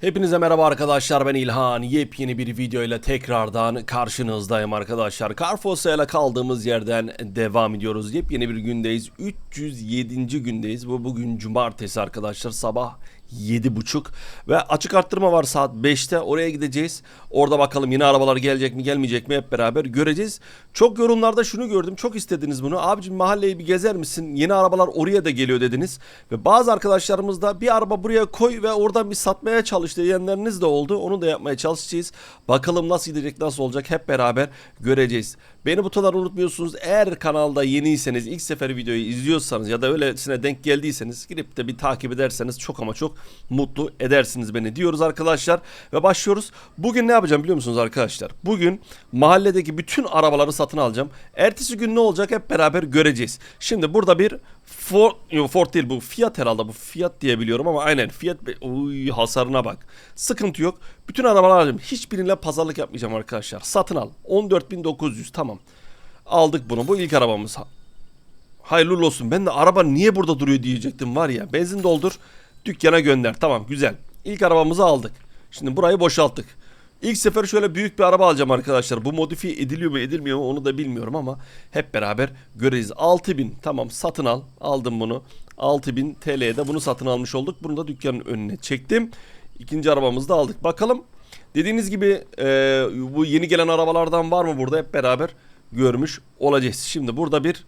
Hepinize merhaba arkadaşlar ben İlhan. Yepyeni bir video ile tekrardan karşınızdayım arkadaşlar. Carfos'a ile kaldığımız yerden devam ediyoruz. Yepyeni bir gündeyiz. 307. gündeyiz. Bu bugün cumartesi arkadaşlar. Sabah 7.30 ve açık arttırma var saat 5'te oraya gideceğiz. Orada bakalım yeni arabalar gelecek mi gelmeyecek mi hep beraber göreceğiz. Çok yorumlarda şunu gördüm çok istediniz bunu. Abicim mahalleyi bir gezer misin? Yeni arabalar oraya da geliyor dediniz. Ve bazı arkadaşlarımız da bir araba buraya koy ve oradan bir satmaya çalış diyenleriniz de oldu. Onu da yapmaya çalışacağız. Bakalım nasıl gidecek nasıl olacak hep beraber göreceğiz. Beni butonları unutmuyorsunuz. Eğer kanalda yeniyseniz ilk sefer videoyu izliyorsanız ya da öylesine denk geldiyseniz girip de bir takip ederseniz çok ama çok mutlu edersiniz beni diyoruz arkadaşlar. Ve başlıyoruz. Bugün ne yapacağım biliyor musunuz arkadaşlar? Bugün mahalledeki bütün arabaları satın alacağım. Ertesi gün ne olacak hep beraber göreceğiz. Şimdi burada bir Ford, yok Ford değil bu Fiat herhalde bu Fiat diye biliyorum ama aynen Fiat Uy, hasarına bak. Sıkıntı yok. Bütün arabalar alacağım. Hiçbiriyle pazarlık yapmayacağım arkadaşlar. Satın al. 14.900 tamam. Aldık bunu. Bu ilk arabamız. Hayırlı olsun. Ben de araba niye burada duruyor diyecektim var ya. Benzin doldur. Dükkana gönder. Tamam güzel. İlk arabamızı aldık. Şimdi burayı boşalttık. İlk sefer şöyle büyük bir araba alacağım arkadaşlar. Bu modifiye ediliyor mu edilmiyor mu onu da bilmiyorum ama hep beraber göreceğiz. 6000 tamam satın al. Aldım bunu. 6000 TL'ye de bunu satın almış olduk. Bunu da dükkanın önüne çektim. İkinci arabamızı da aldık. Bakalım dediğiniz gibi e, bu yeni gelen arabalardan var mı burada hep beraber görmüş olacağız. Şimdi burada bir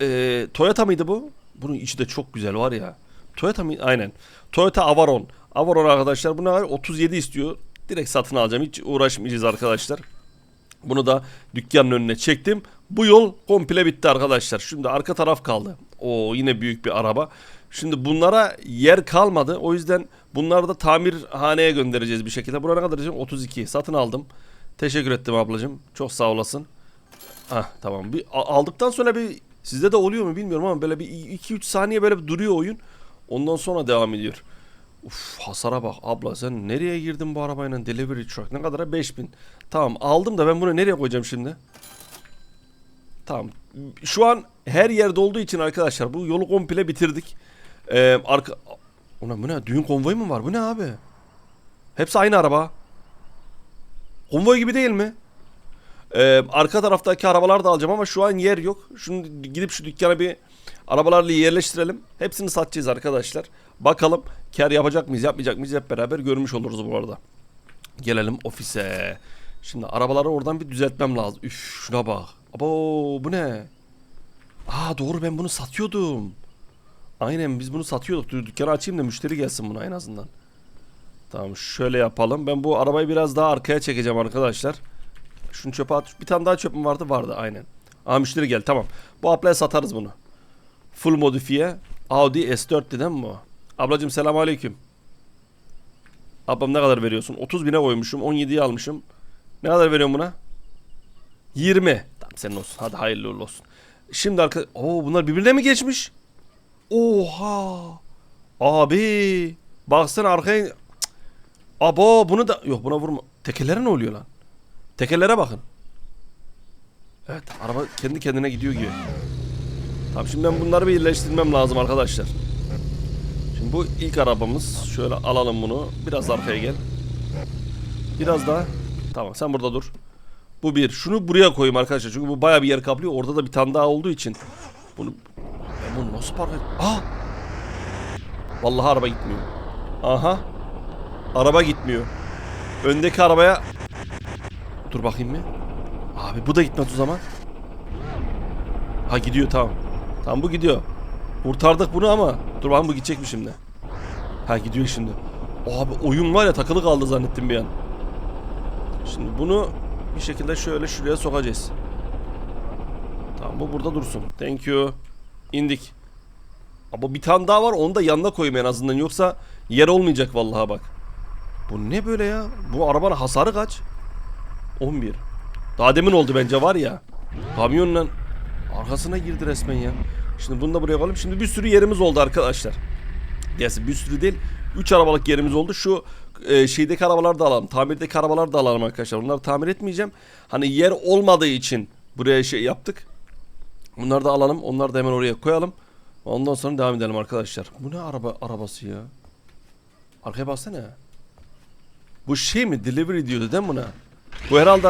e, Toyota mıydı bu? Bunun içi de çok güzel var ya. Toyota mı? Aynen. Toyota Avaron. Avaron arkadaşlar bu ne var? 37 istiyor. Direkt satın alacağım. Hiç uğraşmayacağız arkadaşlar. Bunu da dükkanın önüne çektim. Bu yol komple bitti arkadaşlar. Şimdi arka taraf kaldı. O yine büyük bir araba. Şimdi bunlara yer kalmadı. O yüzden bunları da tamirhaneye göndereceğiz bir şekilde. Buraya ne kadar diyeceğim? 32. Satın aldım. Teşekkür ettim ablacığım. Çok sağ olasın. Ah tamam. Bir aldıktan sonra bir sizde de oluyor mu bilmiyorum ama böyle bir 2-3 saniye böyle bir duruyor oyun. Ondan sonra devam ediyor. Uf hasara bak. Abla sen nereye girdin bu arabayla delivery truck? Ne kadara? 5000 Tamam aldım da ben bunu nereye koyacağım şimdi? Tamam. Şu an her yerde olduğu için arkadaşlar bu yolu komple bitirdik. Ee, arka Ulan bu ne? Düğün konvoyu mu var? Bu ne abi? Hepsi aynı araba. Konvoy gibi değil mi? Ee, arka taraftaki arabalar da alacağım ama şu an yer yok. Şunu gidip şu dükkana bir arabalarla yerleştirelim. Hepsini satacağız arkadaşlar. Bakalım kar yapacak mıyız yapmayacak mıyız hep beraber görmüş oluruz bu arada. Gelelim ofise. Şimdi arabaları oradan bir düzeltmem lazım. Üf şuna bak. Abo bu ne? Aa doğru ben bunu satıyordum. Aynen biz bunu satıyorduk. Dükkanı açayım da müşteri gelsin buna en azından. Tamam şöyle yapalım. Ben bu arabayı biraz daha arkaya çekeceğim arkadaşlar. Şunu çöpe at. Bir tane daha çöp mü vardı? Vardı aynen. Aa müşteri gel tamam. Bu ablaya satarız bunu. Full modifiye. Audi S4 değil mi bu? Ablacım selam aleyküm. Ablam ne kadar veriyorsun? 30 bine koymuşum. 17'yi almışım. Ne kadar veriyorsun buna? 20. Tamam senin olsun. Hadi hayırlı uğurlu olsun. Şimdi arka... Oo bunlar birbirine mi geçmiş? Oha. Abi. Baksana arkaya... Cık. Abo bunu da... Yok buna vurma. Tekerlere ne oluyor lan? Tekerlere bakın. Evet araba kendi kendine gidiyor gibi. Tamam şimdi ben bunları bir birleştirmem lazım arkadaşlar. Şimdi bu ilk arabamız. Şöyle alalım bunu. Biraz arkaya gel. Biraz daha. Tamam sen burada dur. Bu bir. Şunu buraya koyayım arkadaşlar. Çünkü bu baya bir yer kaplıyor. Orada da bir tane daha olduğu için. Bunu bunu nasıl park? Aa! Vallahi araba gitmiyor. Aha. Araba gitmiyor. Öndeki arabaya Dur bakayım bir. Abi bu da gitmez o zaman. Ha gidiyor tamam. Tamam bu gidiyor. Kurtardık bunu ama. Dur bakayım bu gidecek mi şimdi? Ha gidiyor şimdi. Abi oyun var ya takılı kaldı zannettim bir an. Şimdi bunu bir şekilde şöyle şuraya sokacağız. Tamam bu burada dursun. Thank you. İndik. Ama bir tane daha var onu da yanına koyayım en azından yoksa yer olmayacak vallahi bak. Bu ne böyle ya? Bu arabanın hasarı kaç? 11. Daha demin oldu bence var ya. Kamyonla arkasına girdi resmen ya. Şimdi bunu da buraya koyalım. Şimdi bir sürü yerimiz oldu arkadaşlar. Gerçi bir sürü değil. 3 arabalık yerimiz oldu. Şu e, şeydeki arabalar da alalım. Tamirdeki arabalar da alalım arkadaşlar. Onları tamir etmeyeceğim. Hani yer olmadığı için buraya şey yaptık. Bunları da alalım. Onları da hemen oraya koyalım. Ondan sonra devam edelim arkadaşlar. Bu ne araba arabası ya? Arkaya baksana. Bu şey mi? Delivery diyordu değil mi buna? Bu herhalde...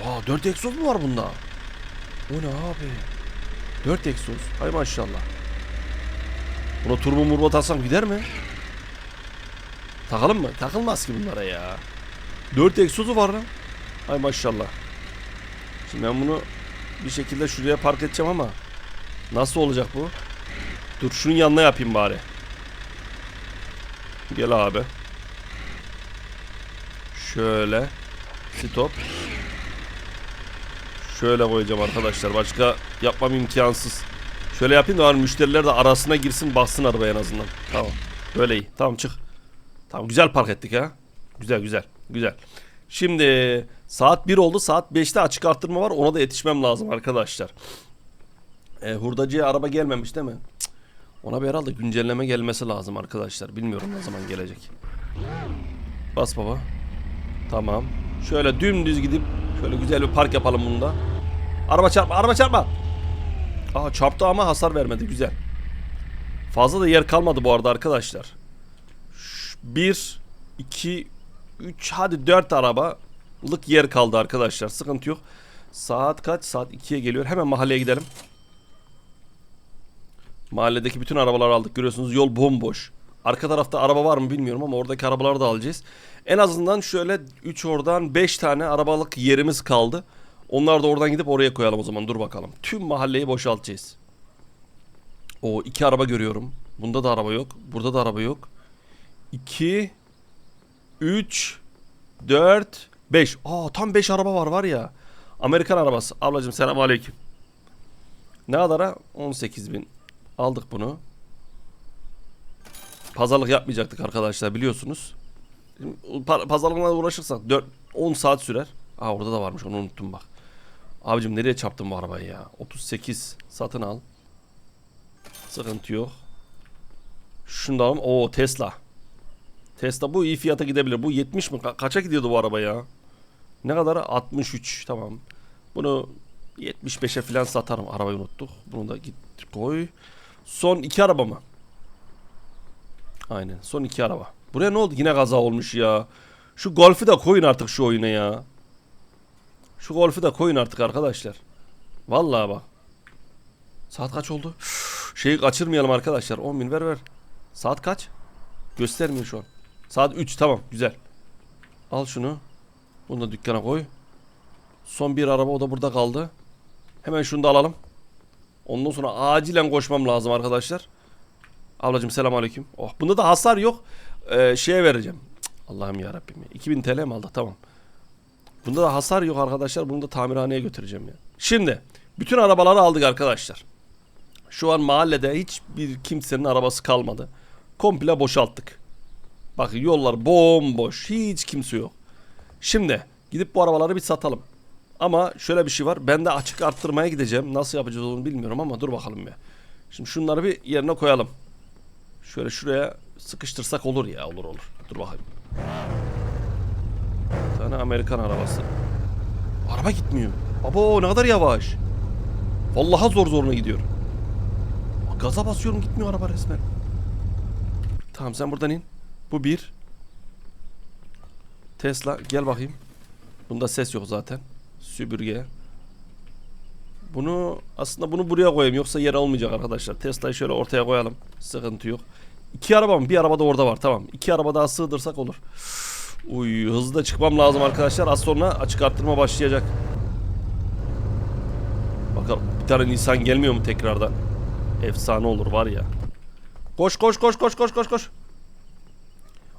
Oha 4 egzoz mu var bunda? O ne abi? 4 egzoz. Hay maşallah. Buna turbo murbo taksam gider mi? Takalım mı? Takılmaz ki bunlara ya. 4 egzozu var lan. Hay maşallah. Şimdi ben bunu bir şekilde şuraya park edeceğim ama nasıl olacak bu? Dur şunun yanına yapayım bari. Gel abi. Şöyle. Stop. Şöyle koyacağım arkadaşlar. Başka yapmam imkansız. Şöyle yapayım da hani müşteriler de arasına girsin baksın arabaya en azından. Tamam. Böyle iyi. Tamam çık. Tamam güzel park ettik ha. Güzel güzel. Güzel. Şimdi saat 1 oldu. Saat 5'te açık arttırma var. Ona da yetişmem lazım arkadaşlar. E, hurdacıya araba gelmemiş değil mi? Cık. Ona bir herhalde güncelleme gelmesi lazım arkadaşlar. Bilmiyorum ne zaman gelecek. Bas baba. Tamam. Şöyle dümdüz gidip şöyle güzel bir park yapalım bunda. Araba çarpma, araba çarpma. Aa çarptı ama hasar vermedi. Güzel. Fazla da yer kalmadı bu arada arkadaşlar. 1 2 3 hadi 4 arabalık yer kaldı arkadaşlar. Sıkıntı yok. Saat kaç? Saat 2'ye geliyor. Hemen mahalleye gidelim. Mahalledeki bütün arabaları aldık. Görüyorsunuz yol bomboş. Arka tarafta araba var mı bilmiyorum ama oradaki arabaları da alacağız. En azından şöyle 3 oradan 5 tane arabalık yerimiz kaldı. Onlar da oradan gidip oraya koyalım o zaman. Dur bakalım. Tüm mahalleyi boşaltacağız. O iki araba görüyorum. Bunda da araba yok. Burada da araba yok. 2 3 4 5. Aa tam 5 araba var var ya. Amerikan arabası. Ablacığım selam aleyküm. Ne kadara? 18 bin. Aldık bunu. Pazarlık yapmayacaktık arkadaşlar biliyorsunuz. Pa- Pazarlıkla uğraşırsak 4 10 saat sürer. Aa orada da varmış onu unuttum bak. Abicim nereye çarptın bu arabayı ya? 38 satın al. Sıkıntı yok. Şunu da alalım. Tesla. Tesla bu iyi fiyata gidebilir. Bu 70 mi? Ka- kaça gidiyordu bu araba ya? Ne kadar? 63. Tamam. Bunu 75'e falan satarım. Arabayı unuttuk. Bunu da git koy. Son iki araba mı? Aynen. Son iki araba. Buraya ne oldu? Yine kaza olmuş ya. Şu golfü de koyun artık şu oyuna ya. Şu golfü de koyun artık arkadaşlar. Vallahi bak. Saat kaç oldu? Şeyi kaçırmayalım arkadaşlar. 10 bin ver ver. Saat kaç? Göstermiyor şu an. Saat 3 tamam güzel. Al şunu. Bunu da dükkana koy. Son bir araba o da burada kaldı. Hemen şunu da alalım. Ondan sonra acilen koşmam lazım arkadaşlar. Ablacım selamünaleyküm. Oh bunda da hasar yok. Ee, şeye vereceğim. Allah'ım ya Rabbim. 2000 TL mi aldık? Tamam. Bunda da hasar yok arkadaşlar. Bunu da tamirhaneye götüreceğim ya. Şimdi bütün arabaları aldık arkadaşlar. Şu an mahallede hiçbir kimsenin arabası kalmadı. Komple boşalttık. Bakın yollar bomboş. Hiç kimse yok. Şimdi gidip bu arabaları bir satalım. Ama şöyle bir şey var. Ben de açık arttırmaya gideceğim. Nasıl yapacağız onu bilmiyorum ama dur bakalım ya. Şimdi şunları bir yerine koyalım. Şöyle şuraya sıkıştırsak olur ya. Olur olur. Dur bakayım. Bir tane Amerikan arabası. Araba gitmiyor. Abo ne kadar yavaş. Vallahi zor zoruna gidiyor. Gaza basıyorum gitmiyor araba resmen. Tamam sen buradan in. Bu bir. Tesla gel bakayım. Bunda ses yok zaten. Süpürge. Bunu aslında bunu buraya koyayım yoksa yer almayacak arkadaşlar. Tesla'yı şöyle ortaya koyalım. Sıkıntı yok. İki araba mı? Bir araba da orada var. Tamam. İki araba daha sığdırsak olur. Uy hızlı çıkmam lazım arkadaşlar. Az sonra açık arttırma başlayacak. Bakalım bir tane Nisan gelmiyor mu tekrardan? Efsane olur var ya. Koş koş koş koş koş koş koş.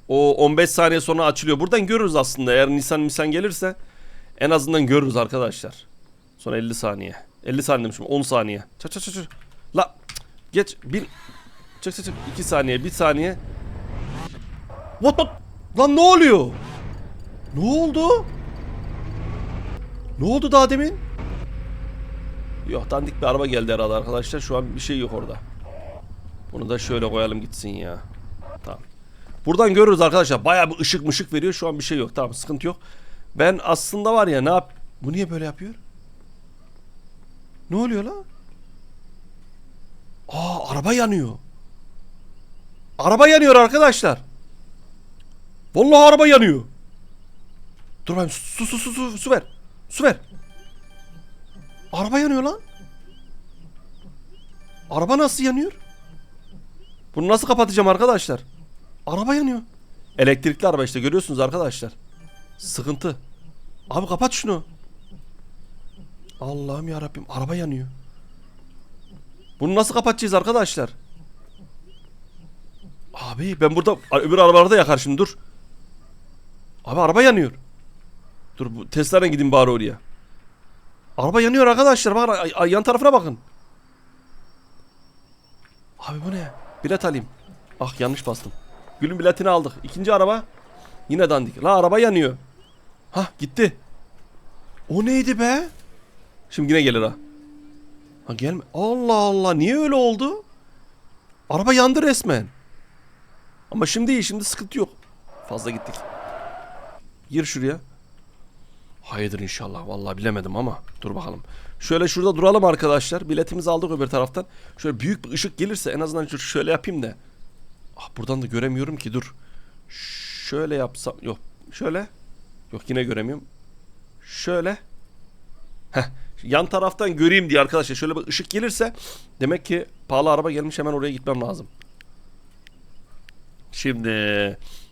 O 15 saniye sonra açılıyor. Buradan görürüz aslında. Eğer Nisan Nisan gelirse en azından görürüz arkadaşlar. Sonra 50 saniye. 50 saniye demişim. 10 saniye. Çat çat çat çat. La geç. Bir çık çık çık. 2 saniye. 1 saniye. What what? Lan ne oluyor? Ne oldu? Ne oldu daha demin? Yok dandik bir araba geldi herhalde arkadaşlar. Şu an bir şey yok orada. Bunu da şöyle koyalım gitsin ya. Tamam. Buradan görürüz arkadaşlar. Bayağı bir ışık mışık veriyor. Şu an bir şey yok. Tamam sıkıntı yok. Ben aslında var ya ne yap... Bu niye böyle yapıyor? Ne oluyor la? Aa araba yanıyor. Araba yanıyor arkadaşlar. Vallahi araba yanıyor. Dur bakayım su su su su su ver. Su ver. Araba yanıyor lan. Araba nasıl yanıyor? Bunu nasıl kapatacağım arkadaşlar? Araba yanıyor. Elektrikli araba işte görüyorsunuz arkadaşlar. Sıkıntı. Abi kapat şunu. Allah'ım ya Rabbim araba yanıyor. Bunu nasıl kapatacağız arkadaşlar? Abi ben burada öbür arabalarda yakar şimdi dur. Abi araba yanıyor. Dur bu Tesla'dan gidin bari oraya. Araba yanıyor arkadaşlar. Bak yan tarafına bakın. Abi bu ne? Bilet alayım. Ah yanlış bastım. Gülün biletini aldık. İkinci araba. Yine dandik. La araba yanıyor. Hah gitti. O neydi be? Şimdi yine gelir ha. Ha gelme. Allah Allah niye öyle oldu? Araba yandı resmen. Ama şimdi iyi şimdi sıkıntı yok. Fazla gittik. Gir şuraya. Hayırdır inşallah. Vallahi bilemedim ama. Dur bakalım. Şöyle şurada duralım arkadaşlar. Biletimizi aldık öbür taraftan. Şöyle büyük bir ışık gelirse en azından şöyle yapayım da. Ah buradan da göremiyorum ki dur. Şöyle yapsam. Yok. Şöyle. Yok yine göremiyorum. Şöyle. Heh. Yan taraftan göreyim diye arkadaşlar. Şöyle bir ışık gelirse demek ki pahalı araba gelmiş hemen oraya gitmem lazım. Şimdi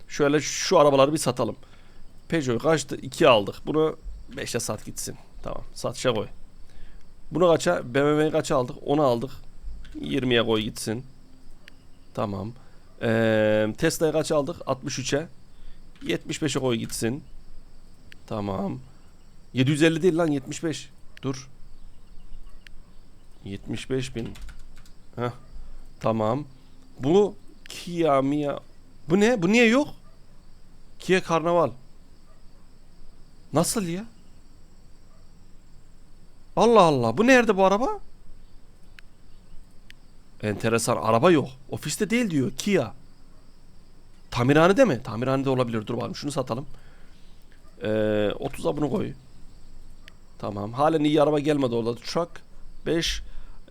şöyle şu arabaları bir satalım. Peugeot kaçtı? 2 aldık. Bunu 5'e sat gitsin. Tamam. Satışa koy. Bunu kaça? BMW'yi kaça aldık? 10'u aldık. 20'ye koy gitsin. Tamam. Ee, Tesla'yı kaça aldık? 63'e. 75'e koy gitsin. Tamam. 750 değil lan 75. Dur. 75 bin. Heh. Tamam. Bu Kia Mia. Bu ne? Bu niye yok? Kia Karnaval. Nasıl ya? Allah Allah. Bu nerede bu araba? Enteresan. Araba yok. Ofiste değil diyor. Kia. Tamirhanede mi? Tamirhanede olabilir. Dur bakalım. Şunu satalım. Ee, 30'a bunu koy. Tamam. Halen iyi araba gelmedi orada. Truck 5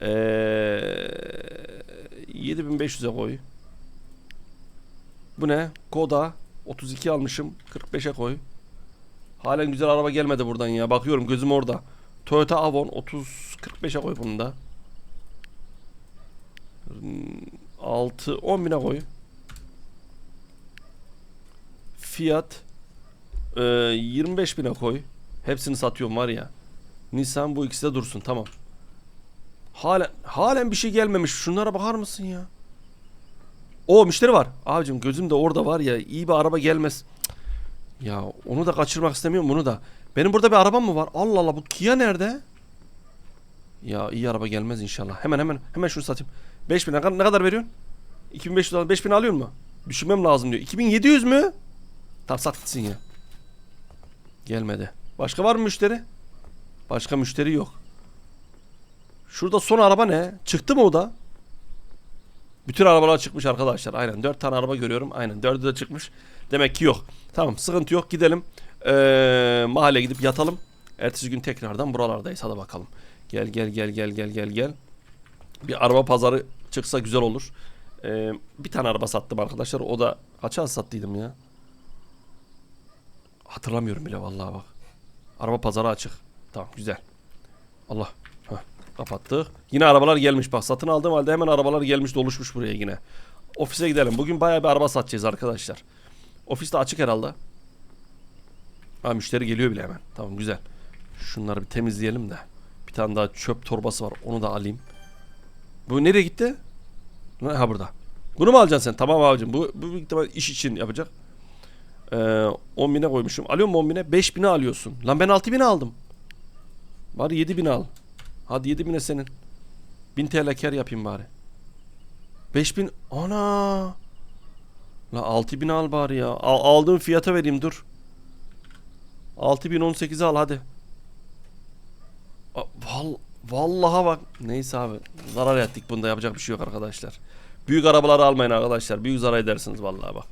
ee, 7500'e koy. Bu ne? Koda 32 almışım. 45'e koy. Halen güzel araba gelmedi buradan ya. Bakıyorum gözüm orada. Toyota Avon 30 45'e koy bunu da. 6 10 bine koy. Fiyat e, 25 bine koy. Hepsini satıyorum var ya. Nissan bu ikisi de dursun tamam. Halen halen bir şey gelmemiş. Şunlara bakar mısın ya? O müşteri var. Abicim gözüm de orada var ya. iyi bir araba gelmez. Ya onu da kaçırmak istemiyorum bunu da. Benim burada bir arabam mı var? Allah Allah bu Kia nerede? Ya iyi araba gelmez inşallah. Hemen hemen hemen şunu satayım. 5000 ne kadar, ne kadar veriyorsun? 2500 al 5000 alıyor mu? Düşünmem lazım diyor. 2700 mü? Tamam sat gitsin ya. Gelmedi. Başka var mı müşteri? Başka müşteri yok. Şurada son araba ne? Çıktı mı o da? Bütün arabalar çıkmış arkadaşlar. Aynen 4 tane araba görüyorum. Aynen 4'ü de çıkmış. Demek ki yok. Tamam sıkıntı yok. Gidelim. Ee, mahalle gidip yatalım. Ertesi gün tekrardan buralardayız. Hadi bakalım. Gel gel gel gel gel gel gel. Bir araba pazarı çıksa güzel olur. Ee, bir tane araba sattım arkadaşlar. O da kaça sattıydım ya? Hatırlamıyorum bile vallahi bak. Araba pazarı açık. Tamam güzel. Allah. Heh, kapattık. Yine arabalar gelmiş bak. Satın aldığım halde hemen arabalar gelmiş doluşmuş buraya yine. Ofise gidelim. Bugün bayağı bir araba satacağız arkadaşlar. Ofis de açık herhalde. Ha müşteri geliyor bile hemen. Tamam güzel. Şunları bir temizleyelim de. Bir tane daha çöp torbası var. Onu da alayım. Bu nereye gitti? Ha burada. Bunu mu alacaksın sen? Tamam abicim. Bu, bu büyük ihtimal iş için yapacak. Ee, 10 bine koymuşum. Alıyor mu 10 bine? 5 bine alıyorsun. Lan ben 6 bine aldım. Bari 7 bine al. Hadi 7 bine senin. 1000 TL kar yapayım bari. 5000 ana. La 6000 al bari ya. Al, aldığım fiyata vereyim dur. 6018'e al hadi. Val, vallaha bak. Neyse abi. Zarar ettik bunda yapacak bir şey yok arkadaşlar. Büyük arabaları almayın arkadaşlar. Büyük zarar edersiniz vallahi bak.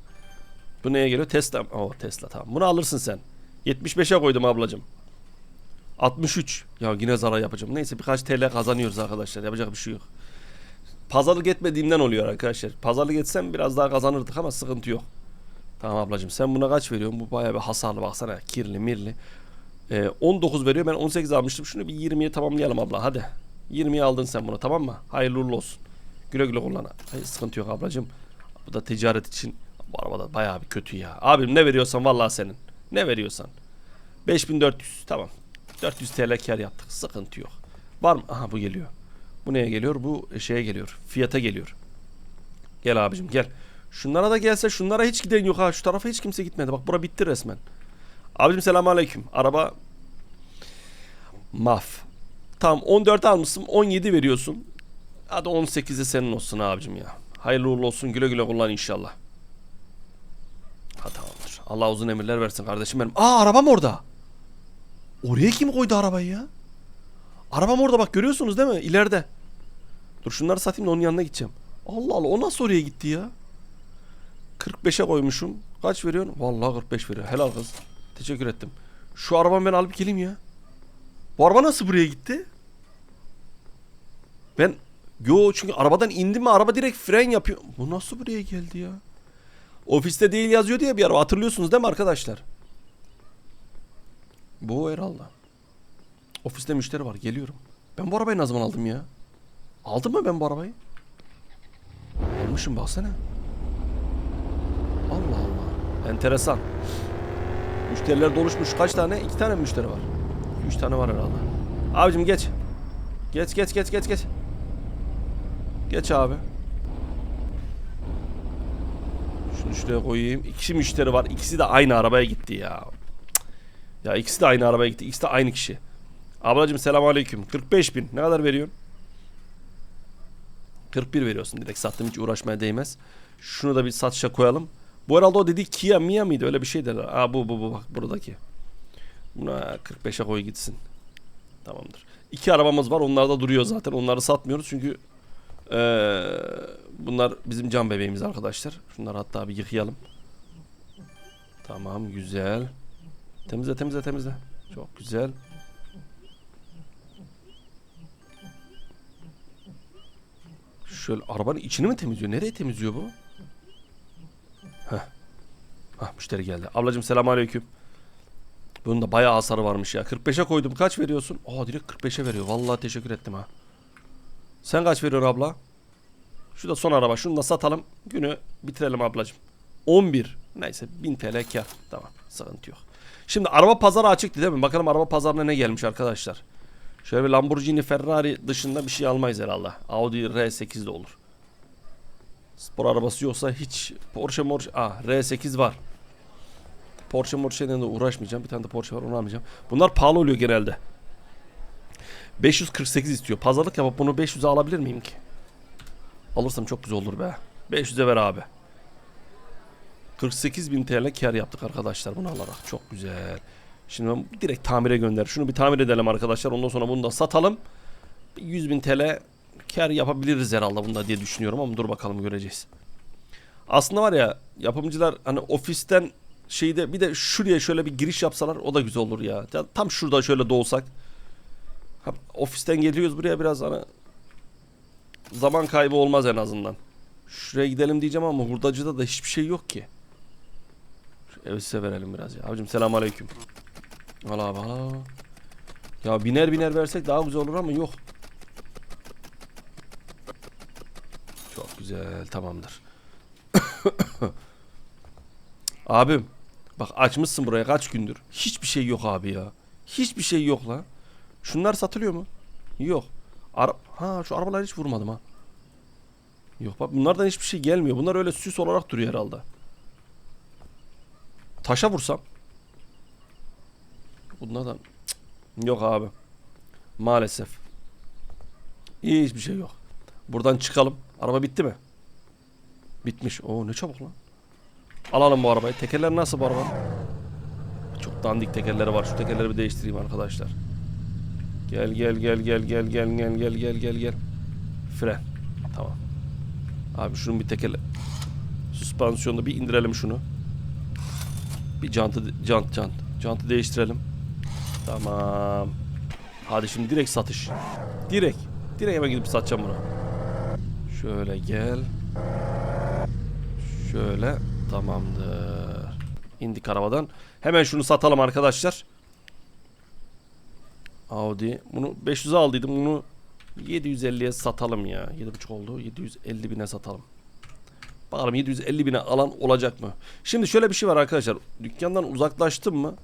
Bu neye geliyor? Tesla. Oh Tesla tamam. Bunu alırsın sen. 75'e koydum ablacım. 63. Ya yine zarar yapacağım. Neyse birkaç TL kazanıyoruz arkadaşlar. Yapacak bir şey yok. Pazarlık etmediğimden oluyor arkadaşlar. Pazarlık etsem biraz daha kazanırdık ama sıkıntı yok. Tamam ablacığım sen buna kaç veriyorsun? Bu bayağı bir hasarlı baksana. Kirli mirli. Ee, 19 veriyor. Ben 18 almıştım. Şunu bir 20'ye tamamlayalım abla hadi. 20'ye aldın sen bunu tamam mı? Hayırlı uğurlu olsun. Güle güle kullan. Hayır, sıkıntı yok ablacığım. Bu da ticaret için. Bu araba da bayağı bir kötü ya. Abim ne veriyorsan vallahi senin. Ne veriyorsan. 5400 tamam. 400 TL kar yaptık. Sıkıntı yok. Var mı? Aha bu geliyor. Bu neye geliyor? Bu şeye geliyor. Fiyata geliyor. Gel abicim gel. Şunlara da gelse şunlara hiç giden yok ha. Şu tarafa hiç kimse gitmedi. Bak bura bitti resmen. Abicim selamünaleyküm. Araba maf. Tamam 14 almışsın 17 veriyorsun. Hadi 18'i senin olsun abicim ya. Hayırlı uğurlu olsun güle güle kullan inşallah. Ha tamamdır. Allah uzun emirler versin kardeşim benim. Aa arabam orada. Oraya kim koydu arabayı ya? Arabam orada bak görüyorsunuz değil mi? İleride. Dur şunları satayım da onun yanına gideceğim. Allah Allah o nasıl oraya gitti ya? 45'e koymuşum. Kaç veriyorsun? Vallahi 45 veriyor. Helal kız. Teşekkür ettim. Şu arabamı ben alıp geleyim ya. Bu araba nasıl buraya gitti? Ben yo çünkü arabadan indim mi araba direkt fren yapıyor. Bu nasıl buraya geldi ya? Ofiste değil yazıyor diye bir araba hatırlıyorsunuz değil mi arkadaşlar? Bu herhalde. Ofiste müşteri var geliyorum. Ben bu arabayı ne zaman aldım ya? Aldım mı ben bu arabayı? Almışım baksana. Allah Allah. Enteresan. Müşteriler doluşmuş. Kaç tane? İki tane müşteri var? Üç tane var herhalde. Abicim geç. Geç geç geç geç geç. Geç abi. Şunu şuraya koyayım. İki müşteri var. İkisi de aynı arabaya gitti ya. Ya ikisi de aynı arabaya gitti. İkisi de aynı kişi. Ablacım selamünaleyküm. 45 bin. Ne kadar veriyorsun? 41 veriyorsun. Direkt sattım hiç uğraşmaya değmez. Şunu da bir satışa koyalım. Bu herhalde o dediği Kia Mia mıydı? Öyle bir şey derler. Aa bu bu bu bak buradaki. Buna 45'e koy gitsin. Tamamdır. İki arabamız var. Onlar da duruyor zaten. Onları satmıyoruz çünkü eee, bunlar bizim can bebeğimiz arkadaşlar. Şunları hatta bir yıkayalım. Tamam güzel. Temizle temizle temizle. Çok güzel. Şöyle arabanın içini mi temizliyor? Nereye temizliyor bu? Heh. Hah müşteri geldi. Ablacım selamünaleyküm. Bunun da bayağı hasarı varmış ya. 45'e koydum. Kaç veriyorsun? Aa direkt 45'e veriyor. Vallahi teşekkür ettim ha. Sen kaç veriyorsun abla? Şu da son araba. Şunu da satalım. Günü bitirelim ablacım. 11. Neyse 1000 TL kar. Tamam. Sıkıntı yok. Şimdi araba pazarı açıktı değil mi? Bakalım araba pazarına ne gelmiş arkadaşlar. Şöyle bir Lamborghini Ferrari dışında bir şey almayız herhalde. Audi R8 de olur. Spor arabası yoksa hiç Porsche Porsche ah R8 var. Porsche Porsche'den de uğraşmayacağım. Bir tane de Porsche var onu almayacağım. Bunlar pahalı oluyor genelde. 548 istiyor. Pazarlık yapıp bunu 500'e alabilir miyim ki? Alırsam çok güzel olur be. 500'e ver abi. 48.000 TL kar yaptık arkadaşlar bunu alarak. Çok güzel. Şimdi ben direkt tamire gönder. Şunu bir tamir edelim arkadaşlar. Ondan sonra bunu da satalım. 100.000 TL kar yapabiliriz herhalde bunda diye düşünüyorum ama dur bakalım göreceğiz. Aslında var ya yapımcılar hani ofisten şeyde bir de şuraya şöyle bir giriş yapsalar o da güzel olur ya. Tam şurada şöyle doğsak. Ofisten geliyoruz buraya biraz hani zaman kaybı olmaz en azından. Şuraya gidelim diyeceğim ama hurdacıda da hiçbir şey yok ki. Evi size verelim biraz ya. Abicim selamünaleyküm. Valla valla. Ya biner biner versek daha güzel olur ama yok. Çok güzel tamamdır. Abim bak açmışsın buraya kaç gündür. Hiçbir şey yok abi ya. Hiçbir şey yok lan. Şunlar satılıyor mu? Yok. Ara ha şu arabaları hiç vurmadım ha. Yok bak bunlardan hiçbir şey gelmiyor. Bunlar öyle süs olarak duruyor herhalde. Taşa vursam. Bunlardan Cık. yok abi. Maalesef. Hiçbir şey yok. Buradan çıkalım. Araba bitti mi? Bitmiş. Oo ne çabuk lan. Alalım bu arabayı. Tekerler nasıl bu araba? Çok dandik tekerleri var. Şu tekerleri bir değiştireyim arkadaşlar. Gel gel gel gel gel gel gel gel gel gel gel. Fren. Tamam. Abi şunun bir tekerle süspansiyonda bir indirelim şunu. Bir jantı jant jant. Jantı değiştirelim. Tamam. Hadi şimdi direkt satış. Direkt. Direkt hemen gidip satacağım bunu. Şöyle gel. Şöyle tamamdır. İndik arabadan. Hemen şunu satalım arkadaşlar. Audi. Bunu 500'e aldıydım. Bunu 750'ye satalım ya. 7.5 oldu. 750 bine satalım. Bakalım 750 bine alan olacak mı? Şimdi şöyle bir şey var arkadaşlar. Dükkandan uzaklaştım mı?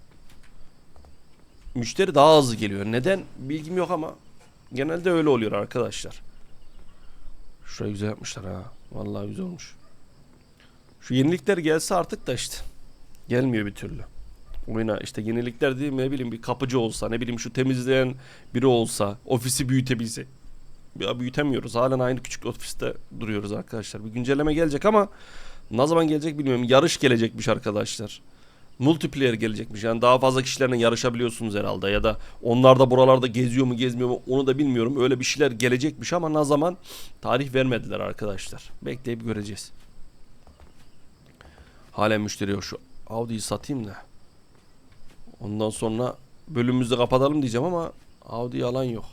Müşteri daha hızlı geliyor. Neden? Bilgim yok ama genelde öyle oluyor arkadaşlar. Şurayı güzel yapmışlar ha. Vallahi güzel olmuş. Şu yenilikler gelse artık da işte. Gelmiyor bir türlü. Oyuna işte yenilikler değil mi ne bileyim bir kapıcı olsa ne bileyim şu temizleyen biri olsa ofisi büyütebilse. Ya büyütemiyoruz. Halen aynı küçük ofiste duruyoruz arkadaşlar. Bir güncelleme gelecek ama ne zaman gelecek bilmiyorum. Yarış gelecekmiş arkadaşlar. Multiplayer gelecekmiş. Yani daha fazla kişilerle yarışabiliyorsunuz herhalde ya da onlar da buralarda geziyor mu gezmiyor mu onu da bilmiyorum. Öyle bir şeyler gelecekmiş ama ne zaman tarih vermediler arkadaşlar. Bekleyip göreceğiz. Halen müşteri yok. Şu Audi'yi satayım da. Ondan sonra bölümümüzü kapatalım diyeceğim ama Audi alan yok.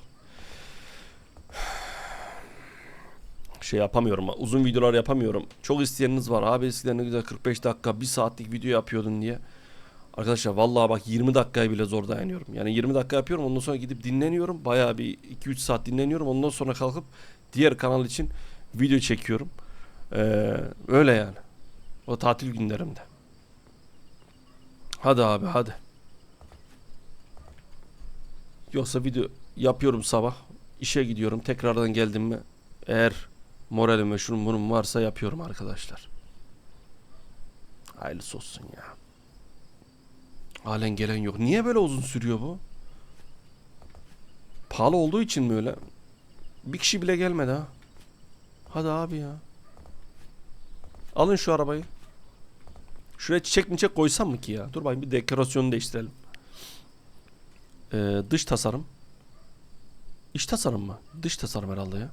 Şey yapamıyorum. Uzun videolar yapamıyorum. Çok isteyeniniz var. Abi eskiden ne güzel 45 dakika 1 saatlik video yapıyordun diye. Arkadaşlar vallahi bak 20 dakikaya bile zor dayanıyorum. Yani 20 dakika yapıyorum ondan sonra gidip dinleniyorum. Bayağı bir 2-3 saat dinleniyorum. Ondan sonra kalkıp diğer kanal için video çekiyorum. Ee, öyle yani. O tatil günlerimde. Hadi abi hadi. Yoksa video yapıyorum sabah. işe gidiyorum. Tekrardan geldim mi eğer moralim ve şunun bunun varsa yapıyorum arkadaşlar. Hayırlısı olsun ya. Halen gelen yok. Niye böyle uzun sürüyor bu? Pahalı olduğu için mi öyle? Bir kişi bile gelmedi ha. Hadi abi ya. Alın şu arabayı. Şuraya çiçek mi çiçek koysam mı ki ya? Dur bakayım bir dekorasyonu değiştirelim. Ee, dış tasarım. İç tasarım mı? Dış tasarım herhalde ya.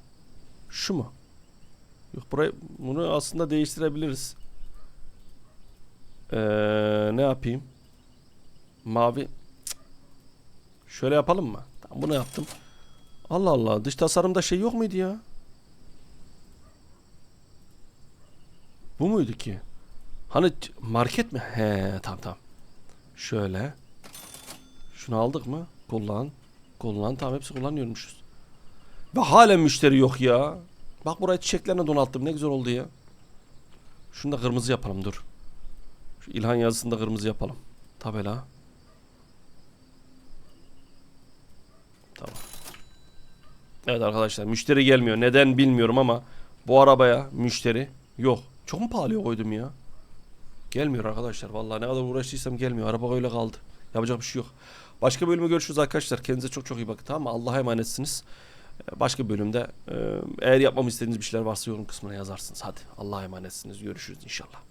Şu mu? Yok burayı bunu aslında değiştirebiliriz. Ee, ne yapayım? Mavi. Şöyle yapalım mı? Tamam bunu yaptım. Allah Allah dış tasarımda şey yok muydu ya? Bu muydu ki? Hani market mi? He tamam tamam. Şöyle. Şunu aldık mı? Kullan. Kullan. Tamam hepsi kullanıyormuşuz. Ve halen müşteri yok ya. Bak buraya çiçeklerine donattım. Ne güzel oldu ya. Şunu da kırmızı yapalım dur. Şu İlhan yazısını da kırmızı yapalım. Tabela. Tamam. Evet arkadaşlar müşteri gelmiyor. Neden bilmiyorum ama bu arabaya müşteri yok. Çok mu pahalıya koydum ya? Gelmiyor arkadaşlar. Vallahi ne kadar uğraştıysam gelmiyor. Araba öyle kaldı. Yapacak bir şey yok. Başka bölümde görüşürüz arkadaşlar. Kendinize çok çok iyi bakın tamam mı? Allah'a emanetsiniz. Başka bölümde eğer yapmamı istediğiniz bir şeyler varsa yorum kısmına yazarsınız. Hadi Allah'a emanetsiniz. Görüşürüz inşallah.